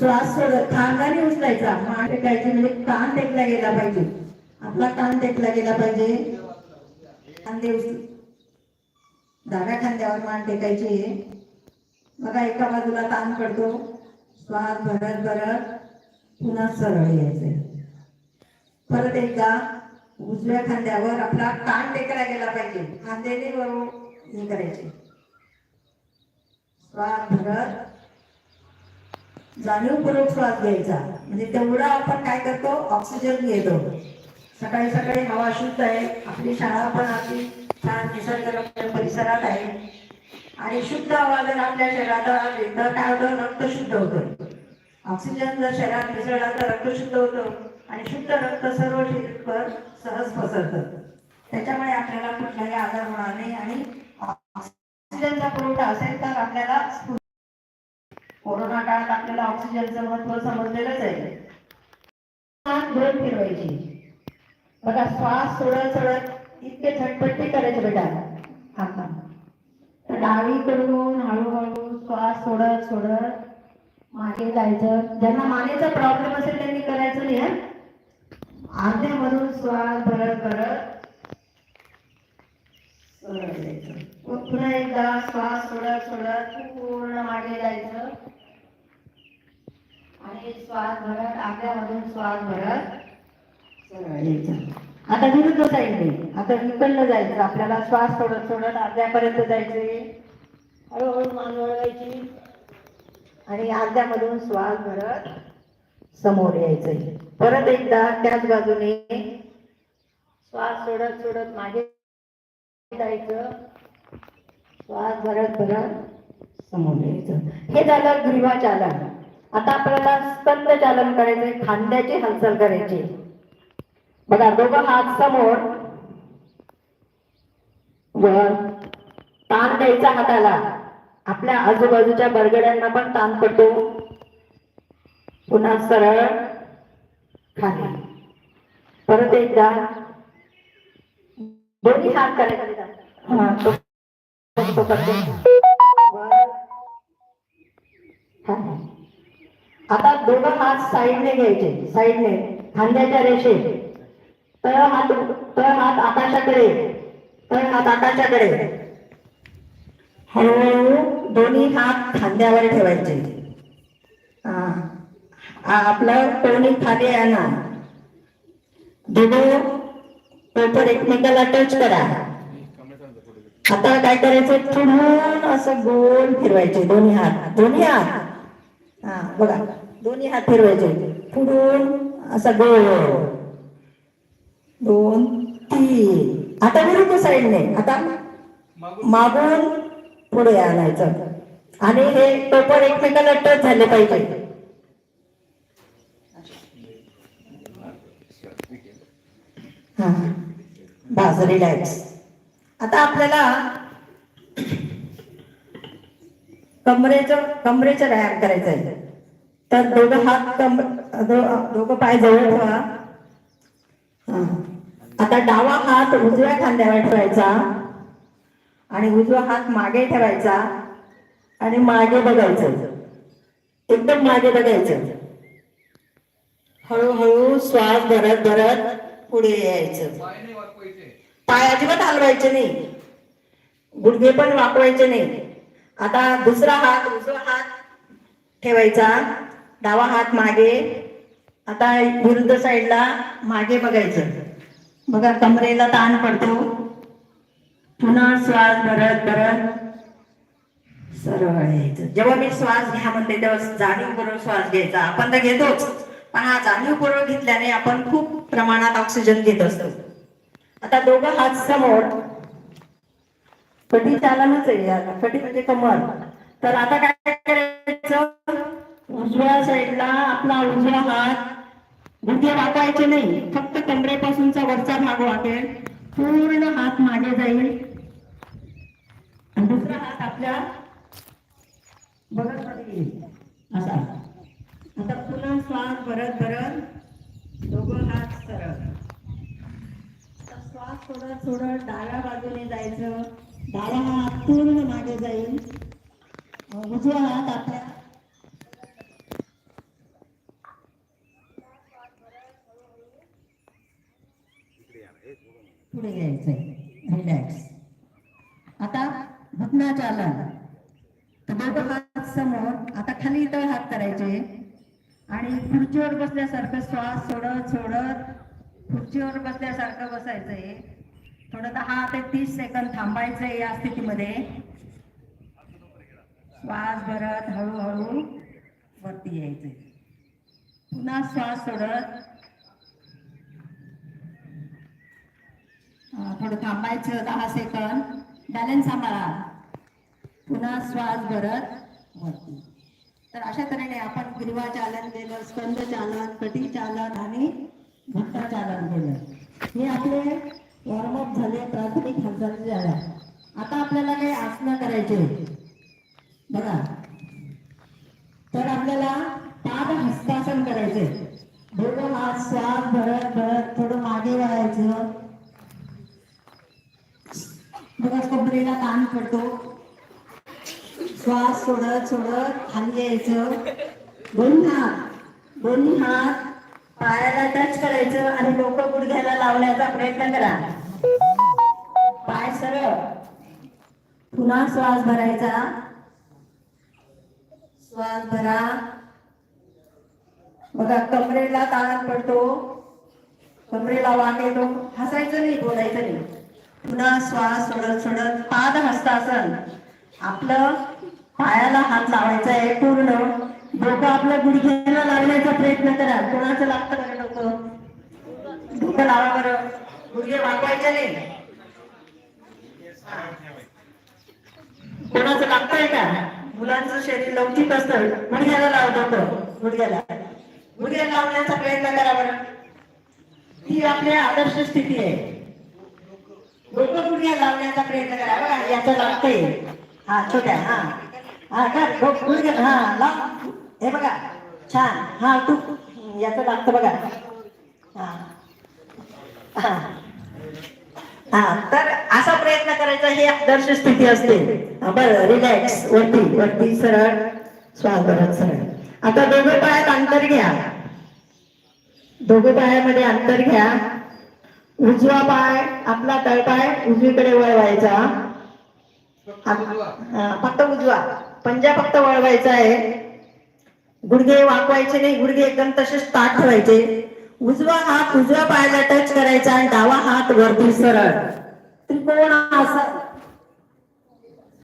श्वास सोडत खांदाने उचलायचा. मान टेकायची म्हणजे कान टेकला गेला पाहिजे. आपला कान टेकला गेला पाहिजे. खांदे उचल डाव्या खांद्यावर मान टेकायची. बघा एका बाजूला ताण पडतो. श्वास भरत भरत पुन्हा सरळ यायचे. परत एकदा उजव्या खांद्यावर आपला कान टेकला गेला पाहिजे. खांद्याने बरोबर हे करायचे. श्वास भरत जाणीवपूर्वक श्वास घ्यायचा. म्हणजे तेवढा आपण काय करतो? ऑक्सिजन घेतो. सकाळी सकाळी हवा शुद्ध आहे. आपली शाळा पण आपली छान निसर्गरम्य परिसरात आहे. आणि शुद्ध हवा जर आपल्या शरीरात आली तर काय होतं रक्त शुद्ध होतं. ऑक्सिजन जर शरीरात मिसळला तर रक्त शुद्ध होतं. आणि शुद्ध रक्त सर्व शरीरभर सहज पसरतं. त्याच्यामुळे आपल्याला कुठलाही आजार होणार नाही. आणि ऑक्सिजनचा पुरवठा असेल तर आपल्याला कोरोना काळात आपल्याला ऑक्सिजनचं महत्त्व समजलेलंच आहे. श्वास दोन फिरवायची. बघा श्वास सोडत सोडत इतके झटपट्टी करायचे बेटा. आता डावीकडून हळूहळू श्वास सोडत सोडत मागे जायचं. ज्यांना मानेचा प्रॉब्लेम असेल त्यांनी करायचं नाही हं? अर्ध्यामधून श्वास भरत भरत सरळ पुन्हा एकदा श्वास सोडत सोडत पूर्ण मागे जायचं. आणि श्वास भरत आपल्यामधून श्वास भरत सरळ यायचं. आता विरुद्ध साईडने आता इकडनं जायचं. आपल्याला श्वास सोडत सोडत अर्ध्यापर्यंत जायचे हळूहळू मान वळवायची. आणि अर्ध्यामधून श्वास भरत समोर यायचंय. परत एकदा त्याच बाजूने श्वास सोडत सोडत मागे जायचं. श्वास भरत भरत समोर यायचं. हे झालं ग्रीवाचालन आता आपल्याला स्कंद चालन करायचंय खांद्याची हालचाल करायची. बघा दोघं हात समोर. वर. ताण द्यायचा हाताला. आपल्या आजूबाजूच्या बरगड्यांना पण ताण पडतो. पुन्हा सरळ खाली. परत एकदा दोन्ही हात करायचा हा तो आता दोघं हात साईडने घ्यायचे. साईडने. खांद्याच्या रेषेत तळ हात तळ हात आकाशाकडे. तळ हात आकाशाकडे. हळूहळू दोन्ही हात खांद्यावर ठेवायचे. हा. आपलं टोनी खाली आणा दोघं पेपर एकमेकाला टच करा. आता काय करायचं पुढून असं गोल फिरवायचे. दोन्ही हात. दोन्ही हात. हा बघा. दोन्ही हात फिरवायचे. पुढून असं गोल. दोन तीन. आता विरुद्ध साईडने. आता मागून पुढे आणायचं. आणि हे पेपर एकमेकाला टच झाले पाहिजे. हा. बस रिलॅक्स आता आपल्याला कमरेचं कमरेचा व्यायाम करायचा आहे. तर दोघं हात कम दोघं पाय जवळ ठेवा. आता डावा हात उजव्या खांद्यावर ठेवायचा. आणि उजवा हात मागे ठेवायचा. आणि मागे बघायचं. एकदम मागे बघायचं. हळूहळू श्वास भरत भरत पुढे यायचं. पाय अजिबात हलवायचे नाही. गुडघे पण वाकवायचे नाही. आता दुसरा हात उजवा हात ठेवायचा. डावा हात मागे. आता विरुद्ध साईडला मागे बघायचं. बघा कमरेला ताण पडतो. पुन्हा श्वास भरत भरत सरळ यायचं. जेव्हा मी श्वास घ्या म्हणते तेव्हा जाणीवपूर्वक श्वास घ्यायचा. आपण तर घेतोच. पण हा जाणीवपूर्वक घेतल्याने आपण खूप प्रमाणात ऑक्सिजन घेत असतो. आता दोघं हात समोर फटी चालनच आहे फटी म्हणजे कमर. तर आता काय करायचं? उजव्या साईडला आपला उजवा हात गुडघे वाकायचे नाही. फक्त कमरेपासूनचा वरचा भाग वाकेल पूर्ण हात मागे जाईल. आणि दुसरा हात आपल्या बघत येईल. असा. आता पुन्हा श्वास भरत भरत सोडत सोडत डाव्या बाजूने जायचं. डावा हात पूर्ण मागे जाईल. उजवा हात आपल्या पुढे घ्यायचंय. रिलॅक्स आता भटनाच आला दोघं हात समोर आता खाली इतर हात करायचे. आणि खुर्चीवर बसल्यासारखं श्वास सोडत सोडत खुर्चीवर बसल्यासारखं बसायचंय. थोडं दहा ते तीस सेकंद थांबायचंय या स्थितीमध्ये. श्वास भरत हळूहळू वरती यायचंय. पुन्हा श्वास सोडत. थोडं थांबायचं दहा सेकंद. बॅलन्स सांभाळा. पुन्हा श्वास भरत वरती. तर अशा तऱ्हेने आपण गिरवा चालन केलं स्कंद चालन कटी चालन आणि घट्टा चालन केलं हे आपले वॉर्मअप झाले प्राथमिक हालचाली झाल्या. आता आपल्याला काही आसनं करायचे बघा. तर आपल्याला पाद हस्तासन करायचे दोघं हात श्वास भरत भरत थोडं मागे वळायचं. बघा कमरेला ताण पडतो. श्वास सोडत सोडत खाली यायचं. दोन्ही हात दोन्ही हात. पायाला टच करायचं आणि लोक गुडघ्याला लावण्याचा प्रयत्न करा. पाय सरळ. पुन्हा श्वास भरायचा. श्वास भरा. बघा कमरेला ताण पडतो. कमरेला वाट येतो. हसायचं नाही बोलायचं नाही. पुन्हा श्वास सोडत सोडत. पाद हस्तासन. आपलं पायाला हात लावायचा आहे पूर्ण. डोकं आपलं गुडघ्याला लावण्याचा प्रयत्न करा. कोणाचं लागतं बरं डोकं? डोकं लावा बरं. गुडघे वाकवायचे नाही. कोणाचं लागतंय का? मुलांचं शरीर लवचिक असतं. गुडघ्याला लावत तो गुडघ्याला. गुडघ्याला लावण्याचा प्रयत्न करा बरं. ही आपली आदर्श स्थिती आहे. डोकं गुडघ्या लावण्याचा प्रयत्न करा बघा याचं लागतंय. हा छोट्या हा. हा कर डोकं गुडघ्या हा ला हे बघा छान. हा तू याचं लागतं बघा. हा. हा. हा तर असा प्रयत्न करायचा ही आदर्श स्थिती असते. बरं रिलॅक्स वरती वरती सरळ श्वास भरत सरळ. आता दोघं पायात अंतर घ्या. दोघं पायामध्ये अंतर घ्या. उजवा पाय आपला तळपाय उजवीकडे वळवायचा. फक्त उजवा. पंजा फक्त वळवायचा आहे. गुडघे वाकवायचे नाही गुडघे एकदम तसेच ताट ठेवायचे उजवा हात उजव्या पायाला टच करायचा आणि डावा हात वरती सरळ. त्रिकोण असा